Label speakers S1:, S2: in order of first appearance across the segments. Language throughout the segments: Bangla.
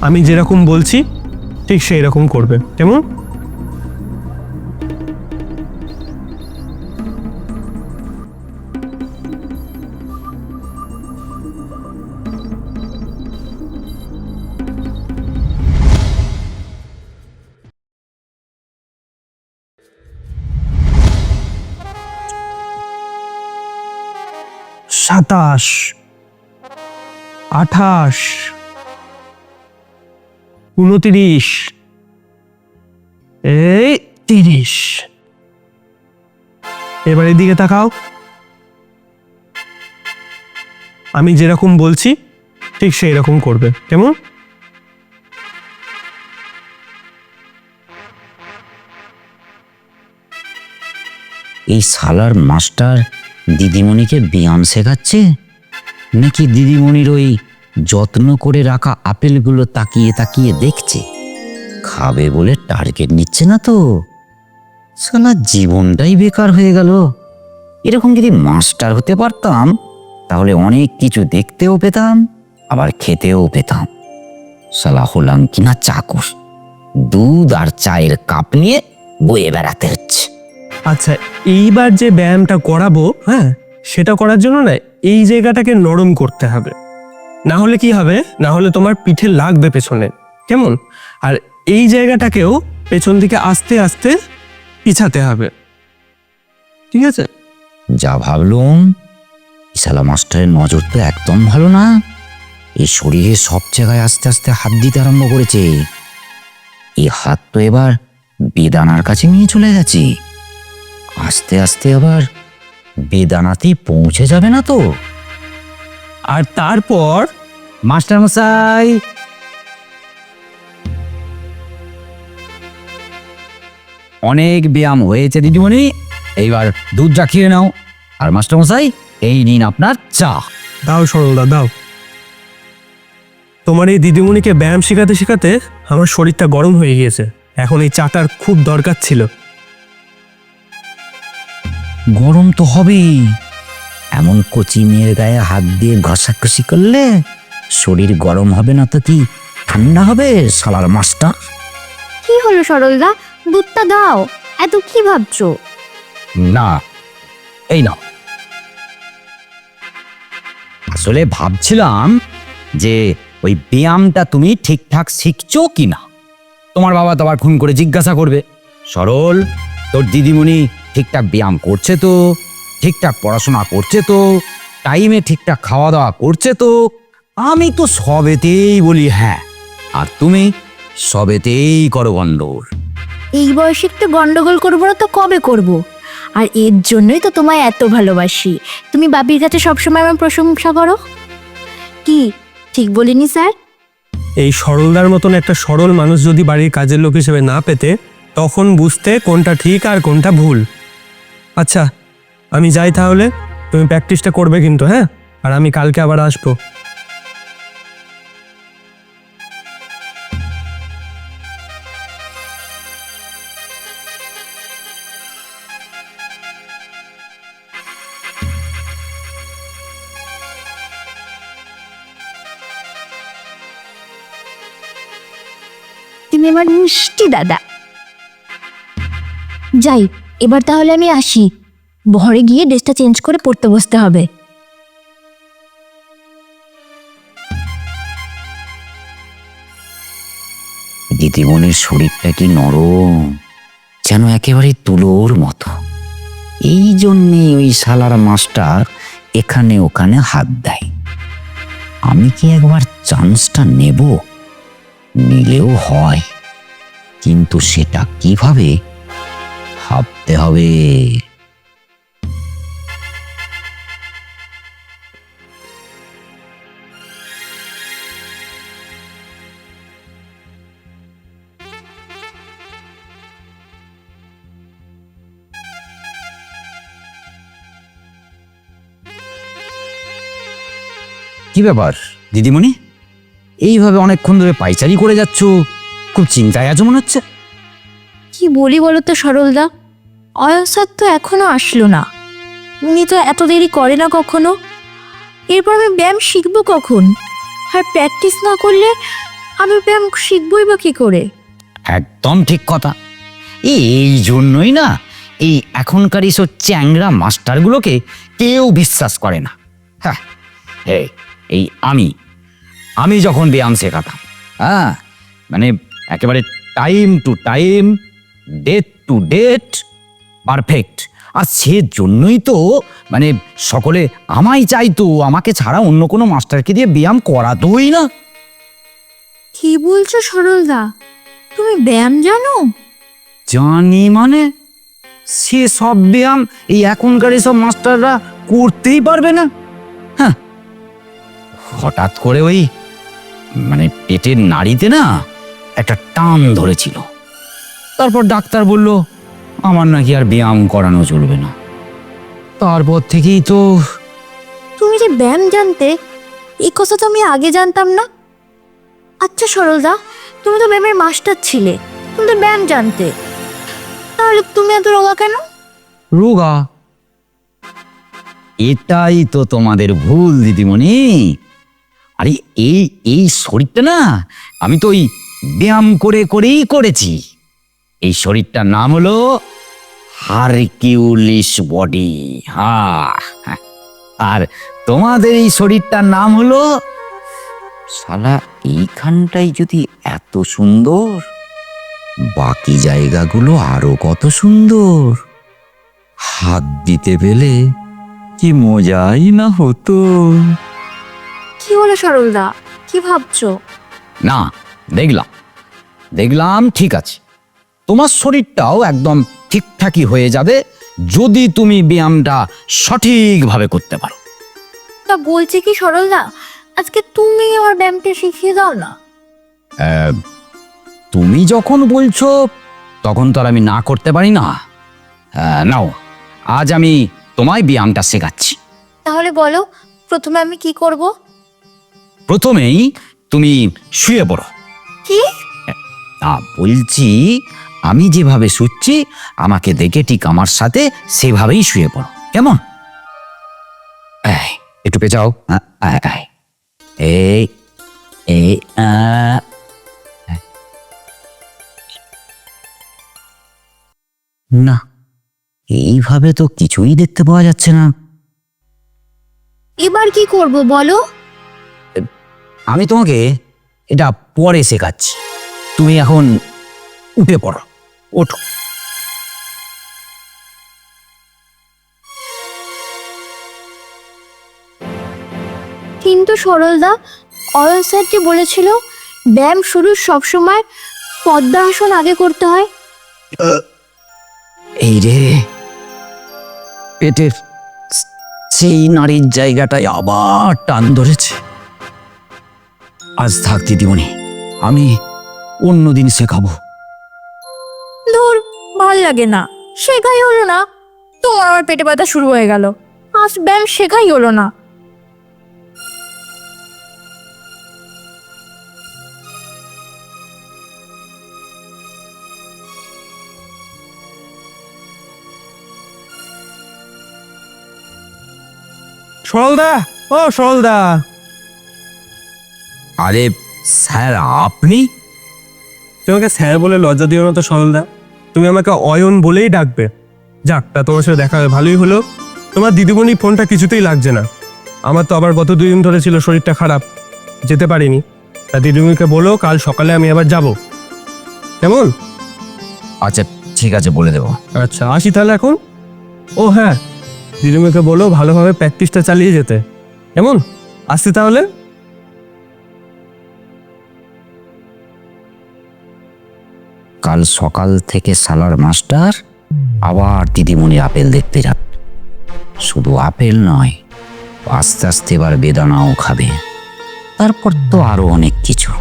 S1: আমি যেরকম বলছি ঠিক সেই রকম করবে। কেমন? সাতাশ আঠাশ উনতিরিশ। এই তিরিশ। এবার এদিকে তাকাও। আমি যেরকম বলছি, ঠিক সেই রকম করবে। কেমন?
S2: এই সালার মাস্টার দিদিমণিকে ব্যায়াম শেখাচ্ছে নাকি দিদিমণির ওই যত্ন করে রাখা আপেলগুলো তাকিয়ে তাকিয়ে দেখছে। খাবে বলে টার্গেট নিচ্ছে না তো। সালা জীবনটাই বেকার হয়ে গেল। এরকম যদি মাস্টার হতে পারতাম, তাহলে অনেক কিছু দেখতেও পেতাম, আবার খেতেও পেতাম। সালা হলাম কিনা চাকর। দুধ আর চায়ের কাপ নিয়ে বয়ে বেড়াতে হচ্ছে।
S1: আচ্ছা এইবার যে ব্যায়ামটা করাবো হ্যাঁ সেটা করার জন্য না এই জায়গাটাকে নরম করতে হবে। না হলে কি হবে? না হলে তোমার পিঠে লাগবে পেছনে। কেমন? আর এই জায়গাটাকেও পেছন দিকে আস্তে আস্তে পিছাতে হবে। ঠিক আছে?
S2: যা ভাবলুম ইসালা মাস্টারের নজর তো একদম ভালো না। এই শরীরে সব জায়গায় আস্তে আস্তে হাত দিতে আরম্ভ করেছে। এই হাত তো এবার বেদানার কাছে নিয়ে চলে গেছে। আস্তে আস্তে আবার বেদানাতেই পৌঁছে যাবে না তো?
S1: আর তারপর?
S2: মাস্টার মশাই। অনেক ব্যায়াম হয়েছে দিদিমণি। এইবার দুধটা খেয়ে নাও। আর মাস্টার মশাই এই নিন আপনার চা।
S1: দাও সরলদা দাও। তোমার এই দিদিমণিকে ব্যায়াম শেখাতে শেখাতে আমার শরীরটা গরম হয়ে গিয়েছে। এখন এই চাটার খুব দরকার ছিল।
S2: গরম তো হবেই। এমন কচি মেয়ের গায়ে হাত দিয়ে ঘষাঘষি করলে শরীর গরম হবে না তো কি? ঠান্ডা হবে সালার মাস্টার
S3: কি হলো সরলদা? দুধটা দাও। এত কি ভাবছ?
S2: না এই না আসলে ভাবছিলাম যে ওই ব্যায়ামটা তুমি ঠিকঠাক শিখছো কি না তোমার বাবা তো আবার ফোন করে জিজ্ঞাসা করবে। সরল তোর দিদিমণি ঠিকঠাক ব্যায়াম করছে তো? ঠিকঠাক পড়াশোনা করছে তো টাইমে ঠিকঠাক খাওয়া দাওয়া করছে তো আমি তো সবেতেই বলি হ্যাঁ আর তুমি সবেতেই করো গন্ডোর
S3: এই বয়সে একটু গন্ডগোল করব না তো কবে করব। আর এর জন্যই তো তোমায় এত ভালোবাসি। তুমি বাবির কাছে সবসময় আমার প্রশংসা করো। কি? ঠিক বলিনি স্যার?
S1: এই সরলদার মতন একটা সরল মানুষ যদি বাড়ির কাজের লোক হিসেবে না পেতে তখন বুঝতে কোনটা ঠিক আর কোনটা ভুল। আচ্ছা আমি যাই তাহলে, তুমি প্র্যাকটিসটা করবে কিন্তু হ্যাঁ? আর আমি কালকে আবার আসব।
S3: মিষ্টি দাদা। যাই, এবার তাহলে আমি আসি। ঘরে গিয়ে ড্রেসটা চেঞ্জ করে পড়তে বসতে হবে।
S2: দিদিমণির শরীরটা কি নরম, যেন একেবারে তুলোর মতো। এই জন্যে ওই শালার মাস্টার এখানে ওখানে হাত দেয়। আমি কি একবার চান্সটা নেব? নিলেও হয়। কিন্তু সেটা কীভাবে? ভাবতে হবে। কি ব্যাপার দিদিমণি? এইভাবে অনেকক্ষণ ধরে পাইচারি করে যাচ্ছ খুব চিন্তায় আছো মনে হচ্ছে?
S3: কি বলি বলো তো সরলদা? অয়সার তো এখনও আসলো না। উনি তো এত দেরি করে না কখনো? এরপর আমি ব্যায়াম শিখব কখন? আর প্র্যাকটিস না করলে আমি ব্যায়াম শিখবই বা কি করে?
S2: একদম ঠিক কথা। এই জন্যই না এই এখনকার এইসব চ্যাংরা মাস্টারগুলোকে কেউ বিশ্বাস করে না। হ্যাঁ এই এই আমি। আমি যখন ব্যায়াম শেখাতাম হ্যাঁ মানে একেবারে time to time date to date perfect আর সেজন্যই তো মানে সকলে আমায় চাইতো আমাকে ছাড়া অন্য কোনো মাস্টারকে দিয়ে ব্যায়াম করাতোই না।
S3: কি বলছো সরলদা? তুমি ব্যায়াম জানো?
S2: জানি মানে সে সব ব্যায়াম এই এখনকার এসব মাস্টাররা করতেই পারবে না। হ্যাঁ হঠাৎ করে ওই মানে পেটের নাড়িতে না একটা টান ধরেছিল। তারপর ডাক্তার বলল আমার নাকি আর ব্যায়াম করানো চলবে না। তারপর থেকেই তো
S3: তুমি যে ব্যায়াম জানতে এই কথা তো আমি আগে জানতাম না। আচ্ছা সরলদা তুমি তো ব্যায়ামের মাস্টার ছিলে তুমি তো ব্যায়াম জানতে। তাহলে তুমি এত রোগা কেন?
S2: রোগা? এটাই তো তোমাদের ভুল দিদিমণি। আরে এই এই শরীরটা না, আমি তো ওই ব্যায়াম করে করেই করেছি। এই শরীরটার নাম হলো হারকিউলিস বডি। হ্যাঁ আর তোমাদের এই শরীরটার নাম হলো শালা, এইখানটাই যদি এত সুন্দর, বাকি জায়গাগুলো আরও কত সুন্দর। হাত দিতে পেলে কি মজাই না হতো।
S3: কি হলো সরলদা? কি ভাবছ?
S2: না দেখলাম। দেখলাম ঠিক আছে। তোমার শরীরটাও একদম ঠিকঠাকই হয়ে যাবে যদি তুমি ব্যায়ামটা সঠিকভাবে করতে পারো।
S3: তা বলছি কি সরলদা আজকে তুমি আমার ব্যায়ামটা শিখিয়ে দাও না।
S2: তুমি যখন বলছো তখন তো আর আমি না করতে পারি না। নাও আজ আমি তোমায় ব্যায়ামটা শেখাচ্ছি।
S3: তাহলে বলো প্রথমে আমি কি করব?
S2: প্রথমেই তুমি শুয়ে পড়ো।
S3: কি?
S2: তা বলছি আমি যেভাবে শুচ্ছি আমাকে দেখে ঠিক আমার সাথে সেভাবেই শুয়ে পড়ো। কেমন? এই, একটু পেঁচাও। আ, আ, আ। এই এই আ। না এইভাবে তো কিছুই দেখতে পাওয়া যাচ্ছে না।
S3: এবার কি করব বলো?
S2: আমি তোমাকে এটা পরে শেখাচ্ছি। তুমি এখন উঠে পড়ো ওঠো।
S3: কিন্তু সরলদা অয়ন স্যার যে বলেছিল ব্যায়াম শুরু সবসময় পদ্মাসন আগে করতে হয়।
S2: এই রে পেটের সেই নারীর জায়গাটায় আবার টান ধরেছে। আজ থাক দিদিমণি আমি অন্যদিন শেখাবো।
S3: ধুর ভালো লাগে না। শেখাই হলো না। তোমার আমার পেটে ব্যথা শুরু হয়ে গেল। আজ ব্যায়াম শেখাই হলো না।
S1: সরলদা ও সরলদা।
S2: আরে স্যার আপনি?
S1: তোমাকে স্যার বলে লজ্জা দিও না তো সরলদা। তুমি আমাকে অয়ন বলেই ডাকবে। যাক তা তোমার সাথে দেখা ভালোই হলো। তোমার দিদিমণি ফোনটা কিছুতেই লাগছে না। আমার তো আবার গত দুই দিন ধরে ছিল শরীরটা খারাপ। যেতে পারিনি। তা দিদিমণিকে বলো কাল সকালে আমি আবার যাব। কেমন?
S2: আচ্ছা ঠিক আছে বলে দেবো।
S1: আচ্ছা আসি তাহলে এখন? ও হ্যাঁ দিদিমণিকে বলো ভালোভাবে প্র্যাকটিসটা চালিয়ে যেতে। কেমন? আসছি তাহলে?
S2: কাল সকাল থেকে সালার মাস্টার আবার দিদিমণি আপেল দেখতে যাবে। শুধু আপেল নয়, আস্তে আস্তে এবার বেদানাও খাবে। তারপর তো আরও অনেক কিছু।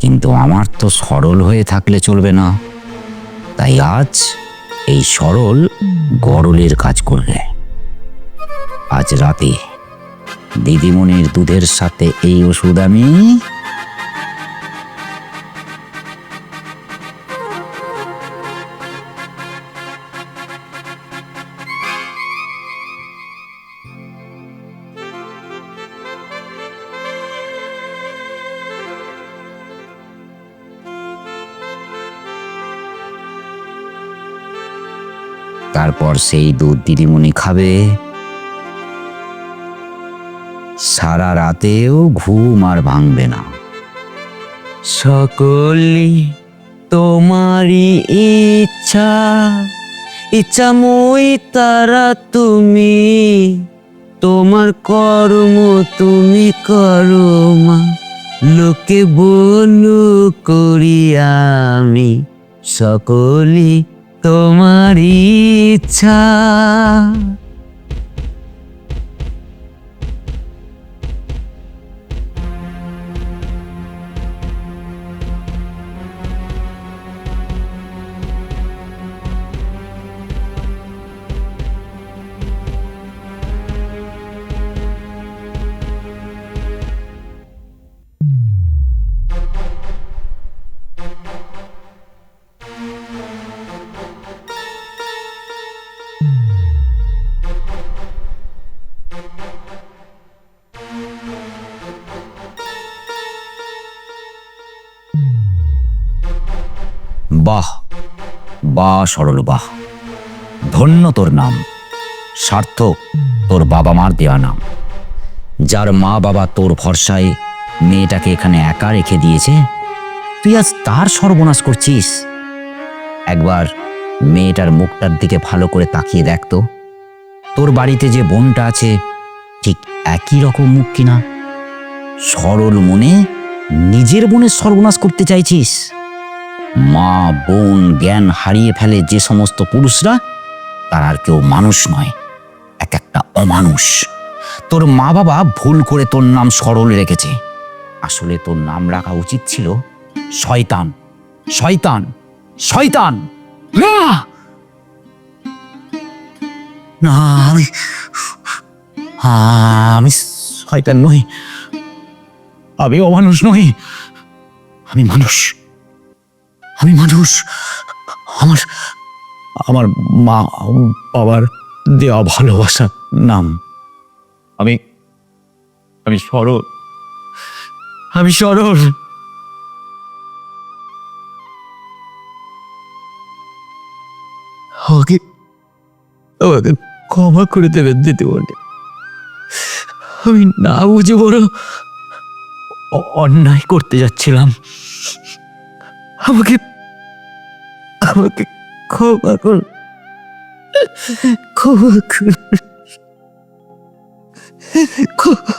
S2: কিন্তু আমার তো সরল হয়ে থাকলে চলবে না। তাই আজ এই সরল গরলের কাজ করবে আজ রাতে দিদিমণির দুধের সাথে এই ওষুধ আমি সেই দুধ দিদিমণি খাবে। সারা রাতেও ঘুম আর ভাঙবে না। সকলি তোমারই ইচ্ছা, ইচ্ছাময় তারা তুমি, তোমার কর্ম তুমি করো মা। লোকে বলু করি আমি সকলি তোমার ইচ্ছা বাহ বাহ, সরল বাহ। ধন্য তোর নাম সার্থক তোর বাবা মার দেওয়া নাম। যার মা বাবা তোর ভরসায় মেয়েটাকে এখানে একা রেখে দিয়েছে, তুই আজ তার সর্বনাশ করছিস? একবার মেয়েটার মুখটার দিকে ভালো করে তাকিয়ে দেখ তো। তোর বাড়িতে যে বোনটা আছে, ঠিক একই রকম মুখ কিনা? সরল মনে নিজের বোনের সর্বনাশ করতে চাইছিস? মা, বোন, জ্ঞান হারিয়ে ফেলে যে সমস্ত পুরুষরা, তার আর কেউ মানুষ নয়, এক একটা অমানুষ। তোর মা বাবা ভুল করে তোর নাম সরল রেখেছে। আসলে তোর নাম রাখা উচিত ছিল শয়তান। শয়তান! শয়তান! না! আমি আমি শয়তান নই। আমি অমানুষ নই। আমি মানুষ। আমি মানুষ। আমার আমার মা বাবার দেওয়া ভালোবাসা নাম। আমি আমি সরল। আমি সরল। আমাকে আমাকে ক্ষমা করে দেবেন দিতে বলে আমি না বুঝে বড় অন্যায় করতে যাচ্ছিলাম। আমাকে আমাকে ক্ষমা করুন। ক্ষমা করুন। ক্ষমা